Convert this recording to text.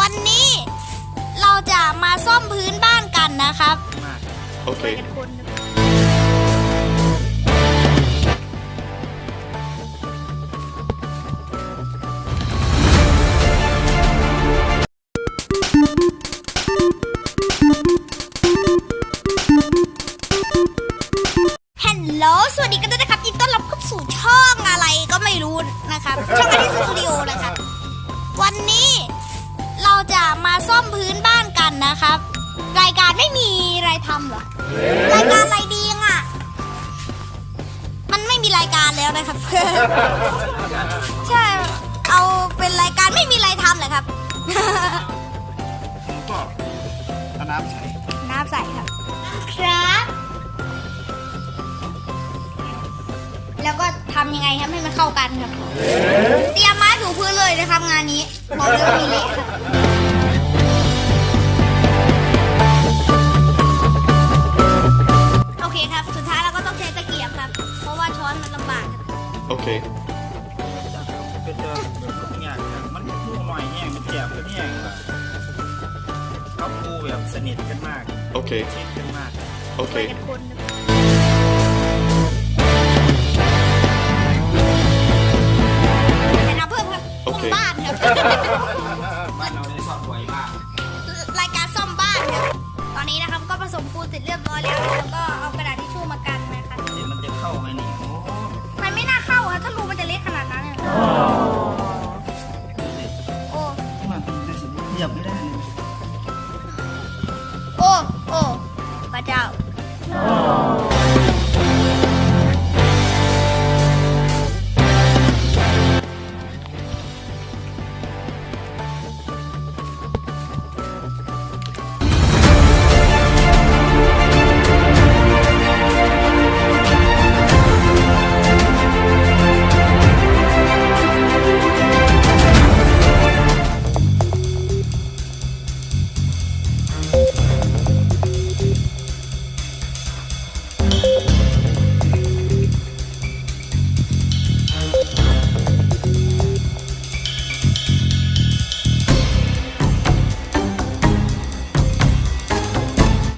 วันนี้เราจะมาซ่อมพื้นบ้านกันนะครับมากโอเคช่วยกันคนนะฮัลโหล สวัสดีกันด้วยนะครับยินดีต้อนรับเข้าสู่ช่องอะไรก็ไม่รู้นะครับ ช่องอาทิตย์สตูดิโอ จะมาซ่อมพื้นบ้านกันนะครับ รายการไม่มีอะไรทำเหรอ รายการอะไรดีอะ มันไม่มีรายการแล้วนะครับ ใช่ เอาเป็นรายการไม่มีอะไรทำเหรอครับผมก็เอาน้ำใส่น้ำใสครับ ครับ แล้วก็ทำยังไงครับให้มันเข้ากันครับ เตรียม ไม้ถูพื้นเลยนะครับงานนี้บอกเลยว่ามีเละครับโอเคครับ สุดท้ายเราก็ต้องใช้ตะเกียบครับ เพราะว่าช้อนมันลำบากครับ โอเคจะเป็นเจอแบบเนี่ยมันพูหน่อยเนี่ยมันแจ่มกันเนี่ยว่ะเขาพูแบบสนิทกันมากโอเค ชิดกันมาก โอเค ช่วยกันคนครับ บ้านครับบ้านเราได้สอบบ่อยมาก รายการซ่อมบ้านครับตอนนี้นะครับก็ผสมปูนเสร็จเรียบร้อยแล้วแล้วก็เอากระดาษทิชชู่มากันนะครับเดี๋ยวมันจะเข้าไหมนี่โอ้มันไม่น่าเข้าครับถ้ารูมันจะเล็กขนาดนั้นเลยโอ้มันเป็นจะสิเหยียบไม่ได้เลยโอ้โอ้พระเจ้า